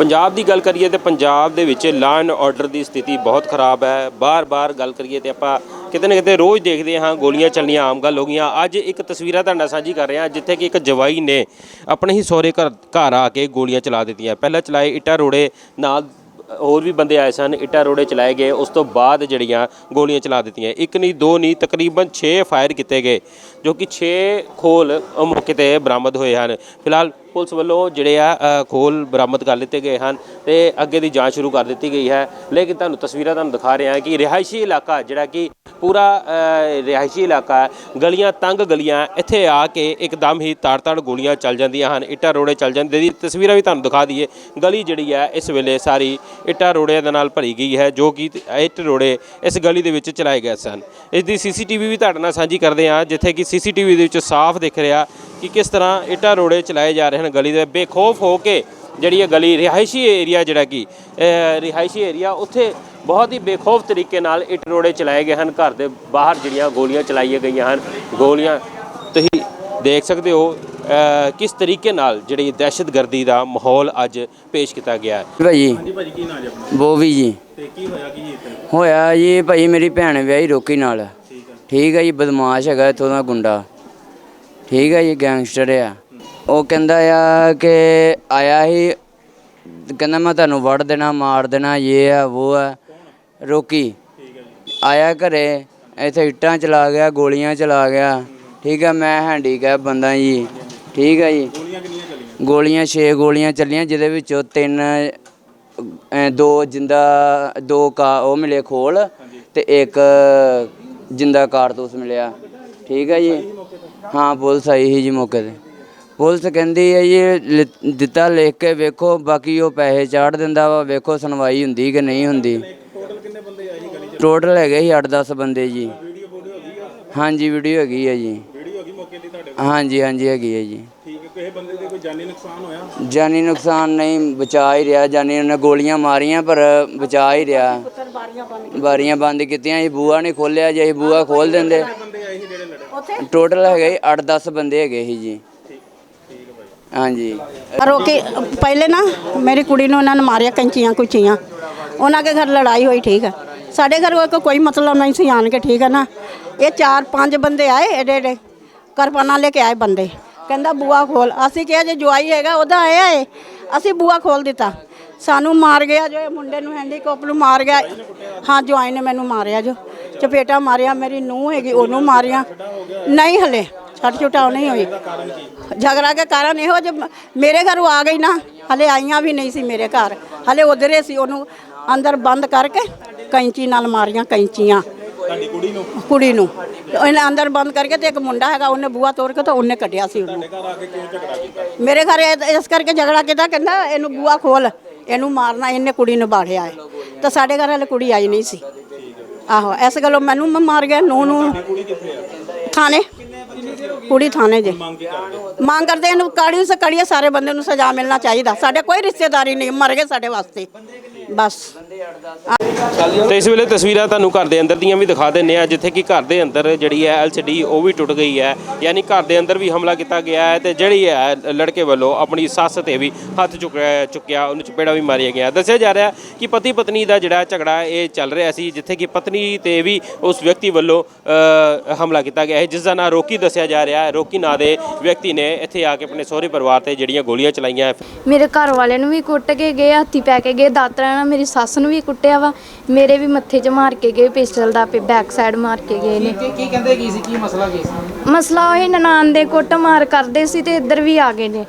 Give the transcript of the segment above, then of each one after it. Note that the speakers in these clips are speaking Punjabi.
ਪੰਜਾਬ ਦੀ ਗੱਲ ਕਰੀਏ ਤੇ ਪੰਜਾਬ ਦੇ ਵਿੱਚ ਲਾਅ ਐਂਡ ਆਰਡਰ ਦੀ ਸਥਿਤੀ ਬਹੁਤ ਖਰਾਬ ਹੈ। ਬਾਰ-ਬਾਰ ਗੱਲ ਕਰੀਏ ਤੇ ਆਪਾਂ ਕਿਤੇ ਨਾ ਕਿਤੇ ਰੋਜ਼ ਦੇਖਦੇ ਹਾਂ, ਗੋਲੀਆਂ ਚੱਲਣੀਆਂ ਆਮ ਗੱਲ ਹੋ ਗਈਆਂ। ਅੱਜ ਇੱਕ ਤਸਵੀਰਾਂ ਤੁਹਾਡਾ ਸਾਂਝੀ ਕਰ ਰਹੇ ਹਾਂ ਜਿੱਥੇ ਕਿ ਇੱਕ ਜਵਾਈ ਨੇ ਆਪਣੇ ਹੀ ਸਹੁਰੇ ਘਰ ਘਰ ਆ ਕੇ ਗੋਲੀਆਂ ਚਲਾ ਦਿੱਤੀਆਂ। ਪਹਿਲਾਂ ਚਲਾਏ ਇੱਟਾਂ ਰੋੜੇ, ਨਾਲ ਹੋਰ ਵੀ ਬੰਦੇ ਆਏ ਸਨ, ਇੱਟਾਂ ਰੋੜੇ ਚਲਾਏ ਗਏ। ਉਸ ਤੋਂ ਬਾਅਦ ਜਿਹੜੀਆਂ ਗੋਲੀਆਂ ਚਲਾ ਦਿੱਤੀਆਂ। ਇੱਕ ਨਹੀਂ ਦੋ ਨਹੀਂ ਤਕਰੀਬਨ 6 ਫਾਇਰ ਕੀਤੇ ਗਏ, ਜੋ ਕਿ 6 ਖੋਲ ਮੌਕੇ ਤੇ ਬਰਾਮਦ ਹੋਏ ਹਨ। ਫਿਲਹਾਲ ਪੁਲਿਸ ਵੱਲੋਂ ਜਿਹੜੇ ਆ ਅ, ਖੋਲ ਬਰਾਮਦ ਕਰ ਲਿੱਤੇ ਗਏ ਹਨ ਤੇ ਅੱਗੇ ਦੀ ਜਾਂਚ ਸ਼ੁਰੂ ਕਰ ਦਿੱਤੀ ਗਈ ਹੈ। ਲੇਕਿਨ ਤੁਹਾਨੂੰ ਤਸਵੀਰਾਂ ਤੁਹਾਨੂੰ ਦਿਖਾ ਰਹੇ ਹਾਂ ਕਿ ਰਿਹਾਇਸ਼ੀ ਇਲਾਕਾ ਜਿਹੜਾ ਕਿ ਪੂਰਾ ਅ, ਰਿਹਾਇਸ਼ੀ ਇਲਾਕਾ ਹੈ। ਗਲੀਆਂ ਤੰਗ ਗਲੀਆਂ ਇੱਥੇ ਆ ਕੇ ਇੱਕਦਮ ਹੀ ਤਾੜ-ਤਾੜ ਗੋਲੀਆਂ ਚੱਲ ਜਾਂਦੀਆਂ ਹਨ ਇੱਟਾਂ ਰੋੜੇ ਚੱਲ ਜਾਂਦੇ ਦੀ ਤਸਵੀਰਾਂ ਵੀ ਤੁਹਾਨੂੰ ਦਿਖਾ ਦਈਏ। ਗਲੀ ਜਿਹੜੀ ਹੈ ਇਸ ਵੇਲੇ ਸਾਰੀ ਇੱਟਾਂ ਰੋੜਿਆਂ ਦੇ ਨਾਲ ਭਰੀ ਗਈ ਹੈ ਜੋ ਕਿ ਇੱਟ ਰੋੜੇ ਇਸ ਗਲੀ ਦੇ ਵਿੱਚ ਚਲਾਏ ਗਏ ਸਨ। ਇਸ ਦੀ ਸੀਸੀਟੀਵੀ ਵੀ ਤੁਹਾਡੇ ਨਾਲ ਸਾਂਝੀ ਕਰਦੇ ਹਾਂ ਜਿੱਥੇ ਕਿ ਸੀਸੀਟੀਵੀ ਦੇ ਵਿੱਚ ਸਾਫ਼ ਦਿਖ ਰਿਹਾ ਕਿ ਕਿਸ ਤਰ੍ਹਾਂ ਇੱਟਾਂ ਰੋੜੇ ਚਲਾਏ ਜਾ ਰਹੇ ਹਨ ਗਲੀ ਦੇ ਬੇਖੌਫ ਹੋ ਕੇ ਜਿਹੜੀ ਇਹ ਗਲੀ ਰਿਹਾਇਸ਼ੀ ਏਰੀਆ ਜਿਹੜਾ ਕਿ ਰਿਹਾਇਸ਼ੀ ਏਰੀਆ ਉੱਥੇ ਬਹੁਤ ਹੀ ਬੇਖੌਫ ਤਰੀਕੇ ਨਾਲ ਇੱਟ ਰੋੜੇ ਚਲਾਏ ਗਏ ਹਨ। ਘਰ ਦੇ ਬਾਹਰ ਜਿਹੜੀਆਂ ਗੋਲੀਆਂ ਚਲਾਈਆਂ ਗਈਆਂ ਹਨ। ਗੋਲੀਆਂ ਤੁਸੀਂ ਦੇਖ ਸਕਦੇ ਹੋ ਕਿਸ ਤਰੀਕੇ ਨਾਲ ਜਿਹੜੀ ਦਹਿਸ਼ਤਗਰਦੀ ਦਾ ਮਾਹੌਲ ਅੱਜ ਪੇਸ਼ ਕੀਤਾ ਗਿਆ ਹੈ। ਭਾਜੀ ਹਾਂਜੀ ਭਾਜੀ ਕੀ ਨਾਂ ਜੀ ਆਪਣਾ? ਬੋਵੀ ਜੀ। ਤੇ ਕੀ ਹੋਇਆ ਕੀ ਇੱਥੇ? ਹੋਇਆ ਜੀ ਭਾਈ ਮੇਰੀ ਭੈਣ ਵਿਆਹੀ ਰੋਕੀ ਨਾਲ। ਠੀਕ ਹੈ ਠੀਕ ਹੈ ਜੀ ਬਦਮਾਸ਼ ਹੈਗਾ ਇੱਥੋਂ ਦਾ ਗੁੰਡਾ। ਠੀਕ ਹੈ ਜੀ ਗੈਂਗਸਟਰ ਆ। ਉਹ ਕਹਿੰਦਾ ਆ ਕਿ ਆਇਆ ਹੀ ਕਹਿੰਦਾ ਮੈਂ ਤੁਹਾਨੂੰ ਵੜ ਦੇਣਾ ਮਾਰ ਦੇਣਾ ਇਹ ਆ ਉਹ ਆ ਰੋਕੀ। ਆਇਆ ਘਰੇ ਇੱਥੇ ਇੱਟਾਂ ਚਲਾ ਗਿਆ ਗੋਲੀਆਂ ਚਲਾ ਗਿਆ। ਠੀਕ ਹੈ ਮੈਂ ਹੈਂਡੀਕੈਪ ਬੰਦਾ ਜੀ। ਠੀਕ ਹੈ ਜੀ। ਗੋਲੀਆਂ ਕਿੰਨੀਆਂ ਚੱਲੀਆਂ? ਗੋਲੀਆਂ 6 ਗੋਲੀਆਂ ਚੱਲੀਆਂ ਜਿਹਦੇ ਵਿੱਚੋਂ ਤਿੰਨ ਦੋ ਜਿੰਦਾ ਦੋ ਕਾ ਉਹ ਮਿਲੇ ਖੋਲ ਤੇ ਇੱਕ ਜਿੰਦਾ ਕਾਰਤੂਸ ਮਿਲਿਆ। ਠੀਕ ਹੈ ਜੀ। ਹਾਂ, ਪੁਲਿਸ ਆਈ ਸੀ ਜੀ ਮੌਕੇ ਤੇ। ਪੁਲਿਸ ਕਹਿੰਦੀ ਹੈ ਜੀ, ਲਿ- ਦਿੱਤਾ ਲਿਖ ਕੇ ਵੇਖੋ, ਬਾਕੀ ਉਹ ਪੈਸੇ ਚਾੜ ਦਿੰਦਾ ਵਾ, ਵੇਖੋ ਸੁਣਵਾਈ ਹੁੰਦੀ ਕਿ ਨਹੀਂ ਹੁੰਦੀ। ਟੋਟਲ ਹੈਗੇ ਸੀ 8-10 ਬੰਦੇ ਜੀ। ਹਾਂਜੀ, ਵੀਡੀਓ ਹੈਗੀ ਹੈ ਜੀ। ਵੀਡੀਓ ਹੋ ਮੌਕੇ ਦੀ ਤੁਹਾਡੇ ਕੋਲ ਹਾਂਜੀ ਹਾਂਜੀ, ਹੈਗੀ ਹੈ ਜੀ। ਠੀਕ ਹੈ ਕਿਸੇ ਬੰਦੇ ਦੇ ਕੋਈ ਜਾਨੀ ਨੁਕਸਾਨ ਹੋਇਆ ਜਾਨੀ ਨੁਕਸਾਨ ਨਹੀਂ, ਬਚਾ ਹੀ ਰਿਹਾ। ਜਾਨੀ ਉਹਨੇ ਗੋਲੀਆਂ ਮਾਰੀਆਂ, ਪਰ ਬਚਾ ਹੀ ਰਿਹਾ। ਬਾਰੀਆਂ ਬੰਦ ਕੀਤੀਆਂ ਇਹ ਬੂਆ ਨਹੀਂ ਖੋਲਿਆ ਜੇ ਅਸੀਂ ਬੂਆ ਖੋਲ ਦਿੰਦੇ। ਲੜੇ ਟੋਟਲ ਹੈਗੇ 8-10 ਬੰਦੇ ਹੈਗੇ ਸੀ ਜੀ। ਹਾਂਜੀ। ਰੋਕੇ ਪਹਿਲੇ ਨਾ ਮੇਰੀ ਕੁੜੀ ਨੂੰ ਇਹਨਾਂ ਨੇ ਮਾਰਿਆ ਕੰਚੀਆਂ ਕੁਚੀਆਂ। ਉਹਨਾਂ ਕੇ ਘਰ ਲੜਾਈ ਹੋਈ ਠੀਕ ਹੈ ਸਾਡੇ ਘਰ ਕੋ ਕੋਈ ਮਤਲਬ ਨਹੀਂ ਸੀ ਆਣ ਕੇ ਠੀਕ ਹੈ ਨਾ। ਇਹ ਚਾਰ ਪੰਜ ਬੰਦੇ ਆਏ ਏਡੇ ਏਡੇ। ਕਰਪਾਨਾ ਲੈ ਕੇ ਆਏ ਬੰਦੇ। ਕਹਿੰਦਾ ਬੂਆ ਖੋਲ। ਅਸੀਂ ਕਿਹਾ ਜੇ ਜਵਾਈ ਹੈਗਾ ਉਹਦਾ ਆਇਆ ਏ ਅਸੀਂ ਬੂਆ ਖੋਲ ਦਿੱਤਾ। ਸਾਨੂੰ ਮਾਰ ਗਿਆ ਜੋ ਇਹ ਮੁੰਡੇ ਨੂੰ ਹੈਂਡੀਕੈਪ ਨੂੰ ਮਾਰ ਗਿਆ। ਹਾਂ ਜਵਾਈ ਨੇ ਮੈਨੂੰ ਮਾਰਿਆ ਜੋ। ਚਪੇਟਾ ਮਾਰਿਆ ਮੇਰੀ ਨੂੰਹ ਹੈਗੀ ਉਹਨੂੰ ਮਾਰਿਆ। ਨਹੀਂ ਹਲੇ ਛੱਟ ਛੁਟਾਓ ਨਹੀਂ ਹੋਈ। ਝਗੜਾ ਕੇ ਕਾਰਨ ਇਹੋ ਜੇ ਮੇਰੇ ਘਰੋਂ ਆ ਗਈ ਨਾ ਹਲੇ ਆਈਆਂ ਵੀ ਨਹੀਂ ਸੀ ਮੇਰੇ ਘਰ। ਹਲੇ ਉਧਰੇ ਸੀ ਉਹਨੂੰ ਅੰਦਰ ਬੰਦ ਕਰਕੇ ਕੈਂਚੀ ਨਾਲ ਮਾਰੀਆਂ ਕੈਂਚੀਆਂ। ਕੁੜੀ ਨੂੰ? ਕੁੜੀ ਨੂੰ। ਉਹਨੇ ਅੰਦਰ ਬੰਦ ਕਰਕੇ ਤੇ ਇੱਕ ਮੁੰਡਾ ਹੈਗਾ ਉਹਨੇ ਬੂਹਾ ਤੋੜ ਕੇ ਤਾਂ ਉਹਨੇ ਕੱਢਿਆ ਸੀ ਉਹਨੂੰ। ਮੇਰੇ ਘਰ ਇਸ ਕਰਕੇ ਝਗੜਾ ਕੀਤਾ ਕਹਿੰਦਾ ਇਹਨੂੰ ਬੂਹਾ ਖੋਲ ਇਹਨੂੰ ਮਾਰਨਾ ਇਹਨੇ ਕੁੜੀ ਨੂੰ ਬਾੜਿਆ ਹੈ। ਤਾਂ ਸਾਡੇ ਘਰ ਹਲੇ ਕੁੜੀ ਆਈ ਨਹੀਂ ਸੀ। ਆਹੋ ਇਸ ਗੱਲੋਂ ਮੈਨੂੰ ਮ- ਮਾਰ ਗਿਆ ਨੂੰ। ਨੂੰ ਥਾਣੇ। ਕੁੜੀ ਥਾਣੇ ਜੇ। ਮੰਗ ਕੀ ਕਰਦੇ? ਮੰਗ ਕਰਦੇ ਇਹਨੂੰ ਕਾੜੀ ਸੇ ਕੜੀਏ ਸਾਰੇ ਬੰਦੇ ਨੂੰ ਸਜ਼ਾ ਮਿਲਣਾ ਚਾਹੀਦਾ। ਸਾਡੇ ਕੋਈ ਰਿਸ਼ਤੇਦਾਰੀ ਨਹੀਂ ਮਰ ਗਏ ਸਾਡੇ ਵਾਸਤੇ। ਬਸ। ਤੇ ਇਸ ਵੇਲੇ ਤਸਵੀਰਾਂ ਤੁਹਾਨੂੰ ਘਰ ਦੇ ਅੰਦਰ ਦੀਆਂ ਵੀ ਦਿਖਾ ਦਿੰਨੇ ਆ ਜਿੱਥੇ ਕਿ ਘਰ ਦੇ ਅੰਦਰ ਜਿਹੜੀ ਹੈ ਐਲਸੀਡੀ ਉਹ ਵੀ ਟੁੱਟ ਗਈ ਹੈ। ਯਾਨੀ ਘਰ ਦੇ ਅੰਦਰ ਵੀ ਹਮਲਾ ਕੀਤਾ ਗਿਆ ਹੈ ਤੇ ਜਿਹੜੀ ਹੈ ਲੜਕੇ ਵੱਲੋਂ ਆਪਣੀ ਸੱਸ ਤੇ ਵੀ ਹੱਥ ਚੁੱਕਿਆ ਚੁੱਕਿਆ, ਉਹਨੂੰ ਚਪੇੜਾ ਵੀ ਮਾਰਿਆ ਗਿਆ। ਦੱਸਿਆ ਜਾ ਰਿਹਾ ਕਿ ਪਤੀ ਪਤਨੀ ਦਾ ਜਿਹੜਾ ਝਗੜਾ ਇਹ ਚੱਲ ਰਿਹਾ ਸੀ, ਜਿੱਥੇ ਕਿ ਪਤਨੀ ਤੇ ਵੀ ਉਸ ਵਿਅਕਤੀ ਵੱਲੋਂ ਹਮਲਾ ਕੀਤਾ ਗਿਆ ਹੈ। ਜਿਸ ਦਾ ਨਾਂ ਰੋਕੀ ਦੱਸਿਆ ਜਾ ਰਿਹਾ ਹੈ। ਰੋਕੀ ਨਾਂ ਦੇ ਵਿਅਕਤੀ ਨੇ ਇੱਥੇ ਆ ਕੇ ਆਪਣੇ ਸਹੁਰੇ ਪਰਿਵਾਰ ਤੇ ਜਿਹੜੀਆਂ ਗੋਲੀਆਂ ਚਲਾਈਆਂ। ਹੈ। ਮੇਰੇ ਘਰ ਵਾਲਿਆਂ ਨੂੰ ਵੀ ਕੁੱਟ ਕੇ ਗਏ, ਹੱਥੀ ਪੈ ਕੇ ਗਏ, ਦਾਤਰਾ ਨਾਲ ਮੇਰੀ ਸੱਸ ਨੂੰ ਵੀ ਕੁੱਟਿਆ ਵਾ। ਮੇਰੇ ਵੀ ਮੱਥੇ 'ਚ ਮਾਰ ਕੇ ਗਏ ਪਿਸਟਲ ਦਾ ਪੇ ਬੈਕ ਸਾਈਡ ਮਾਰ ਕੇ ਗਏ ਨੇ। ਕੀ ਕੀ ਕਹਿੰਦੇ ਕੀ ਸੀ ਕੀ ਮਸਲਾ ਕੀ ਸੀ? ਮਸਲਾ ਉਹ ਨਨਾਣ ਦੇ ਕੁੱਟ ਮਾਰ ਕਰਦੇ ਸੀ ਤੇ ਇੱਧਰ ਵੀ ਆ ਗਏ ਨੇ।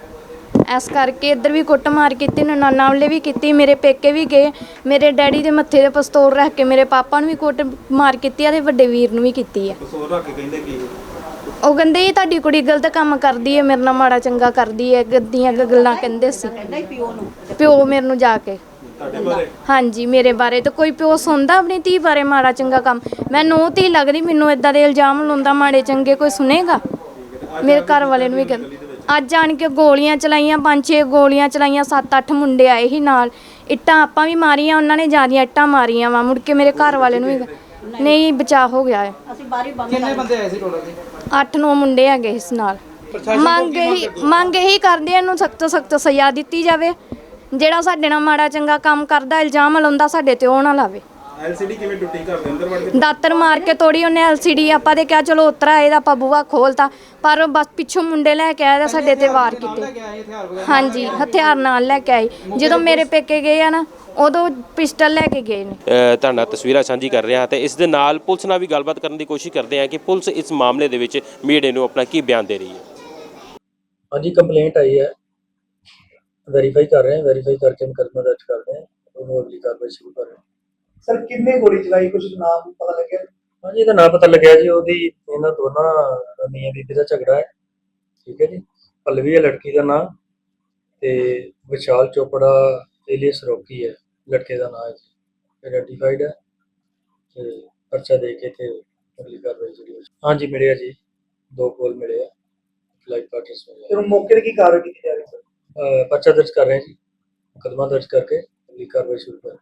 ਇਸ ਕਰਕੇ ਇੱਧਰ ਵੀ ਕੁੱਟ ਮਾਰ ਕੀਤੀ ਨਨਾਣਾ ਵਾਲੇ ਵੀ ਕੀਤੀ ਮੇਰੇ ਪੇਕੇ ਵੀ ਗਏ। ਮੇਰੇ ਡੈਡੀ ਦੇ ਮੱਥੇ ਤੇ ਪਿਸਤੌਲ ਰੱਖ ਕੇ ਮੇਰੇ ਪਾਪਾ ਨੂੰ ਵੀ ਕੁੱਟ ਮਾਰ ਕੀਤੀ ਆ ਤੇ ਵੱਡੇ ਵੀਰ ਨੂੰ ਵੀ ਕੀਤੀ ਆ। ਕਸੂਰ ਰੱਖ ਕੇ ਕਹਿੰਦੇ ਕੀ? ਉਹ ਕਹਿੰਦੇ ਇਹ ਤੁਹਾਡੀ ਕੁੜੀ ਗਲਤ ਕੰਮ ਕਰਦੀ ਹੈ ਮੇਰੇ ਨਾਲ ਮਾੜਾ ਚੰਗਾ ਕਰਦੀ ਹੈ ਗੱਦੀਆਂ ਗੱਲਾਂ ਕਹਿੰਦੇ ਸੀ। ਪਿਓ ਮੇਰੇ ਨੂੰ ਜਾ ਕੇ। ਤੁਹਾਡੇ ਬਾਰੇ? ਹਾਂਜੀ ਮੇਰੇ ਬਾਰੇ ਤਾਂ ਕੋਈ ਪਿਓ ਸੁਣਦਾ ਆਪਣੀ ਧੀ ਬਾਰੇ ਮਾੜਾ ਚੰਗਾ ਕੰਮ। ਮੈਂ ਨੂੰਹ ਧੀ ਲੱਗਦੀ ਮੈਨੂੰ ਇਦਾਂ ਦੇ ਇਲਜ਼ਾਮ ਲਾਉਂਦਾ ਮਾੜੇ ਚੰਗੇ ਕੋਈ ਸੁਨੇਗਾ? ਮੇਰੇ ਘਰ ਵਾਲੇ ਨੂੰ ਵੀ ਕਹਿੰਦੇ ਅੱਜ ਆਣ ਕੇ ਗੋਲੀਆਂ ਚਲਾਈਆਂ ਪੰਜ ਛੇ ਗੋਲੀਆਂ ਚਲਾਈਆਂ ਸੱਤ ਅੱਠ ਮੁੰਡੇ ਆਏ ਸੀ ਨਾਲ। ਇੱਟਾਂ ਆਪਾਂ ਵੀ ਮਾਰੀਆਂ ਉਹਨਾਂ ਨੇ ਜਿਆਦੀਆਂ ਇੱਟਾਂ ਮਾਰੀਆਂ ਵਾ ਮੁੜ ਕੇ ਮੇਰੇ ਘਰ ਵਾਲੇ ਨੂੰ ਵੀ ਨਹੀਂ ਬਚਾਅ ਹੋ ਗਿਆ ਹੈ। ਅਸੀਂ ਬਾਰੀ ਬੰਦ ਕਿੰਨੇ ਬੰਦੇ ਆਏ ਸੀ ਟੋਟਲ ਜੀ ਅੱਠ ਨੌ ਮੁੰਡੇ ਹੈਗੇ ਇਸ ਨਾਲ। ਮੰਗ ਹੀ? ਮੰਗ ਇਹੀ ਕਰਦੇ ਆ ਇਹਨੂੰ ਸਖਤ ਸਖਤ ਸਜ਼ਾ ਦਿੱਤੀ ਜਾਵੇ। ਜਿਹੜਾ ਸਾਡੇ ਨਾਲ ਮਾੜਾ ਚੰਗਾ ਕੰਮ ਕਰਦਾ ਇਲਜ਼ਾਮ ਲਾਉਂਦਾ ਸਾਡੇ ਤੇ ਉਹ ਨਾ ਲਾਵੇ। ਐਲਸੀਡੀ ਕਿਵੇਂ ਟੁੱਟੀ ਘਰ ਦੇ ਅੰਦਰ ਵੜ ਕੇ? ਦਾਤਰ ਮਾਰ ਕੇ ਤੋੜੀ ਉਹਨੇ ਐਲਸੀਡੀ। ਆਪਾਂ ਤੇ ਕਿਹਾ ਚਲੋ ਉਤਰਾ ਇਹਦਾ ਆਪਾਂ ਬੂਹਾ ਖੋਲਤਾ। ਪਰ ਉਹ ਬਸ ਪਿੱਛੋਂ ਮੁੰਡੇ ਲੈ ਕੇ ਆਏ ਤਾਂ ਸਾਡੇ ਤੇ ਵਾਰ ਕੀਤੇ। ਹਾਂਜੀ ਹਥਿਆਰ ਨਾਲ ਲੈ ਕੇ ਆਏ। ਜਦੋਂ ਮੇਰੇ ਪੇਕੇ ਗਏ ਆ ਨਾ ਉਦੋਂ ਪਿਸਟਲ ਲੈ ਕੇ ਗਏ ਨੇ। ਤੁਹਾਡੇ ਨਾਲ ਤਸਵੀਰਾਂ ਸਾਂਝੀ ਕਰ ਰਹੇ ਹਾਂ ਤੇ ਇਸ ਦੇ ਨਾਲ ਪੁਲਿਸ ਨਾਲ ਵੀ ਗੱਲਬਾਤ ਕਰਨ ਦੀ ਕੋਸ਼ਿਸ਼ ਕਰਦੇ ਹਾਂ ਕਿ ਪੁਲਿਸ ਇਸ ਮਾਮਲੇ ਦੇ ਵਿੱਚ ਮੀਡੀਆ ਨੂੰ ਆਪਣਾ ਕੀ ਬਿਆਨ ਦੇ ਰਹੀ ਹੈ। ਹਾਂਜੀ ਕੰਪਲੇਂਟ ਆਈ ਹੈ। ਵੈਰੀਫਾਈ ਕਰ ਰਹੇ ਹਾਂ ਵੈਰੀਫਾਈ ਕਰਕੇ ਮੁਕੱਦਮਾ ਦਰਜ ਕਰਦੇ ਹਾਂ ਉਹਨੂੰ ਅਗਲੀ ਕਾਰਵਾਈ ਸ਼ੁਰੂ ਕਰ ਰਹੇ ਹਾਂ। ਸਰ ਕਿੰਨੇ ਗੋਲੀ ਚਲਾਈ? ਕੁਝ ਨਾਮ ਪਤਾ ਲੱਗਿਆ? ਹਾਂਜੀ ਇਹਦਾ ਨਾਂ ਪਤਾ ਲੱਗਿਆ ਜੀ ਉਹਦੀ ਇਹਨਾਂ ਦੋਨਾਂ ਮੀਆਂ ਬੀਬੀ ਦਾ ਝਗੜਾ ਹੈ ਠੀਕ ਹੈ ਜੀ। ਪਲਵੀ ਹੈ ਲੜਕੀ ਦਾ ਨਾਂ ਤੇ ਵਿਸ਼ਾਲ ਚੋਪੜਾ ਏਲੀਅਸ ਰੋਕੀ ਹੈ ਲੜਕੇ ਦਾ ਨਾਂ ਹੈ ਆਈਡੈਂਟੀਫਾਈਡ ਹੈ ਤੇ ਪਰਚਾ ਦੇ ਕੇ ਤੇ ਅਗਲੀ ਕਾਰਵਾਈ ਜਿਹੜੀ ਹੋਈ। ਹਾਂਜੀ ਮਿਲਿਆ ਜੀ ਦੋ ਕੋਲ ਮਿਲੇ ਆ ਲਾਈਵ ਪਾਰਟਨਰਸ ਮਿਲੇ ਆ। ਫਿਰ ਮੌਕੇ ਤੇ ਕੀ ਕਾਰਵਾਈ ਕੀਤੀ ਜਾ ਰਹੀ ਸਰ? ਪਰਚਾ ਦਰਜ ਕਰ ਰਹੇ ਹਾਂ ਜੀ ਮੁਕੱਦਮਾ ਦਰਜ ਕਰਕੇ ਅਗਲੀ ਕਾਰਵਾਈ ਸ਼ੁਰੂ ਕਰ